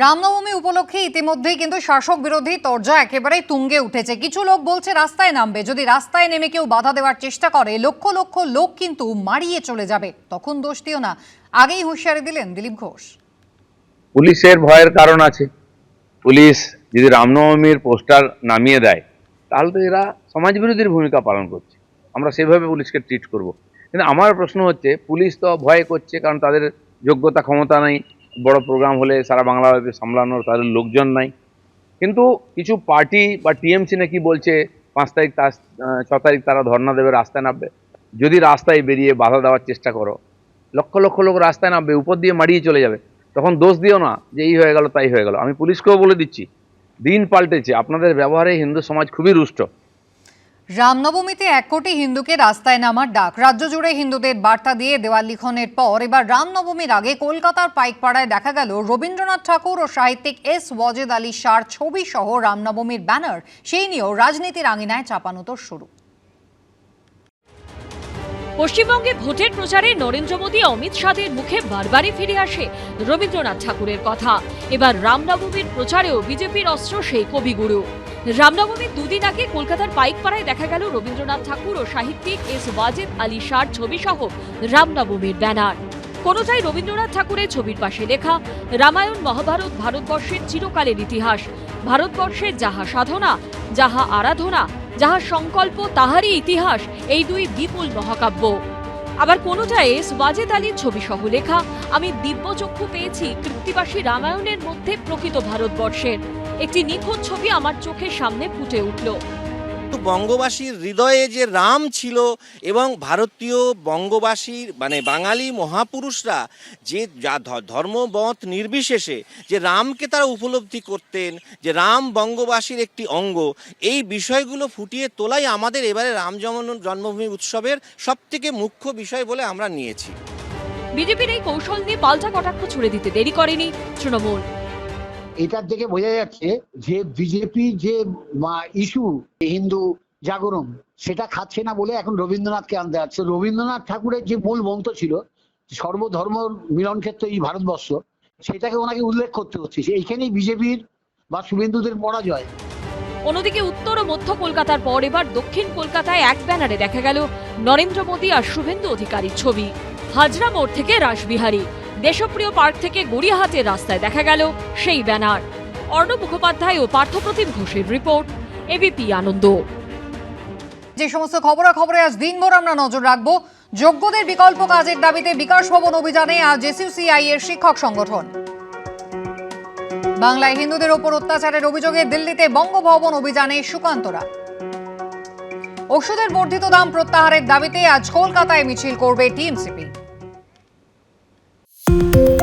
রামনবমী উপলক্ষে ইতিমধ্যেই কিন্তু শাসক বিরোধী তরজা একেবারেই তুঙ্গে উঠেছে। কিছু লোক বলছে রাস্তায় নামবে। যদি রাস্তায় নেমে কেউ বাধা দেওয়ার চেষ্টা করে, লক্ষ লক্ষ লোক কিন্তু মারিয়ে চলে যাবে। তখন দোষ দিও না। আগেই হুঁশিয়ারি দিলেন দিলীপ ঘোষ। পুলিশের ভয়ের কারণ আছে। পুলিশ যদি রামনবমীর পোস্টার নামিয়ে দেয়, তাহলে তো এরা সমাজ বিরোধীর ভূমিকা পালন করছে। আমরা সেভাবে পুলিশকে ট্রিট করব। কিন্তু আমার প্রশ্ন হচ্ছে, পুলিশ তো ভয় করছে কারণ তাদের যোগ্যতা, ক্ষমতা নাই। বড় প্রোগ্রাম হলে সারা বাংলাদেশে সামলানোর তাদের লোকজন নাই। কিন্তু কিছু পার্টি বা টিএমসি নাকি বলছে, পাঁচ তারিখ তার ছ তারিখ তারা ধর্ণা দেবে, রাস্তায় নামবে। যদি রাস্তায় বেরিয়ে বাধা দেওয়ার চেষ্টা করো, লক্ষ লক্ষ লোক রাস্তায় নামবে, উপর দিয়ে মারিয়ে চলে যাবে। তখন দোষ দিও না যে এই হয়ে গেল, তাই হয়ে গেল। আমি পুলিশকেও বলে দিচ্ছি, দিন পাল্টেছে। আপনাদের ব্যবহারে হিন্দু সমাজ খুবই রুষ্ট। রামনবমীতে এক কোটি হিন্দুকে রাস্তায় নামার ডাক। রাজ্য জুড়ে হিন্দুদের বার্তা দিয়ে দেওয়াল লিখনের পর এবার রামনবমীর আগে কলকাতার পাইকপাড়ায় দেখা গেল রবীন্দ্রনাথ ঠাকুর ও সাহিত্যিক এস ওয়াজেদ আলী শাহর ছবি সহ রামনবমীর ব্যানার। সেই নিয়েও রাজনীতির আঙিনায় চাপানো চাপানোতর শুরু। পশ্চিমবঙ্গে ভোটের প্রচারে নরেন্দ্র মোদী অমিত শাহের মুখে বারবারই ফিরে আসে রবীন্দ্রনাথ ঠাকুরের কথা। এবার রামনবমীর প্রচারেও বিজেপির অস্ত্র সেই কবিগুরু। রামনবমীর দুদিন আগে কলকাতার পাইকপাড়ায় দেখা গেল রবীন্দ্রনাথ ঠাকুর ও সাহিত্যিক এস ওয়াজেদ আলী শাহর ছবি সহ রামনবমীর ব্যানার। কোনোটাই রবীন্দ্রনাথ ঠাকুরের ছবির পাশে লেখা, রামায়ণ, মহাভারত, ভারতবর্ষের চিরকালের ইতিহাস। ভারতবর্ষের যাহা সাধনা, যাহা আরাধনা, যাহা সংকল্প, তাহারই ইতিহাস, এই দুই বিপুল মহাকাব্য। আবার কোনোটায় ওয়াজেদ আলীর ছবি সহ লেখা, আমি দিব্যচক্ষু পেয়েছি তৃপ্তিবাসী রামায়ণের মধ্যে প্রকৃত ভারতবর্ষের। একটি নিখুঁত ছবি আমার চোখের সামনে ফুটে উঠল। বঙ্গবাসীর হৃদয়ে যে রাম ছিল এবং ভারতীয় বঙ্গবাসীর মানে বাঙালি মহাপুরুষরা যে যা ধ- ধর্মমত নির্বিশেষে যে রামকে তারা উপলব্ধি করতেন যে রাম বঙ্গবাসীর একটি অঙ্গ এই বিষয়গুলো ফুটিয়ে তোলাই আমাদের এবারে রাম জন্ম- জন্মভূমি উৎসবের সবথেকে মুখ্য বিষয় বলে আমরা নিয়েছি। বিজেপির এই কৌশল নিয়ে পাল্টা কটাক্ষ ছুড়ে দিতে দেরি করেনি তৃণমূল। এটার থেকে বোঝা যাচ্ছে যে বিজেপি যে ইস্যু হিন্দু জাগরণ, সেটা খাচ্ছে না বলে এখন রবীন্দ্রনাথকে আনতে যাচ্ছে। রবীন্দ্রনাথ ঠাকুরের যে মূল মন্ত্র ছিল, সর্বধর্ম মিলন ক্ষেত্র এই ভারতবর্ষ, সেটাকে ওনাকে উল্লেখ করতে হচ্ছে এইখানেই বিজেপির বা শুভেন্দুদের পরাজয়। অন্যদিকে উত্তর ও মধ্য কলকাতার পর এবার দক্ষিণ কলকাতায় এক ব্যানারে দেখা গেল নরেন্দ্র মোদী আর শুভেন্দু অধিকারীর ছবি। হাজরা মোড় থেকে রাসবিহারী। দেশপ্রিয় পার্ক থেকে গড়িয়াহাটের রাস্তায় দেখা গেল সেই ব্যানার। অর্ণব মুখোপাধ্যায় ও পার্থপ্রতিম ঘোষের রিপোর্ট এবিপি আনন্দ। যে সমস্ত খবরাখবরে আজ দিনভর আমরা নজর রাখব, যোগ্যদের বিকল্প কাজের দাবিতে বিকাশ ভবন অভিযানে আজ এসইউসিআই এর শিক্ষক সংগঠন। বাংলায় হিন্দুদের ওপর অত্যাচারের অভিযোগে দিল্লিতে বঙ্গভবন অভিযানে সুকান্তরা। ওষুধের বর্ধিত দাম প্রত্যাহারের দাবিতে আজ কলকাতায় মিছিল করবে টিএমসিপি। Música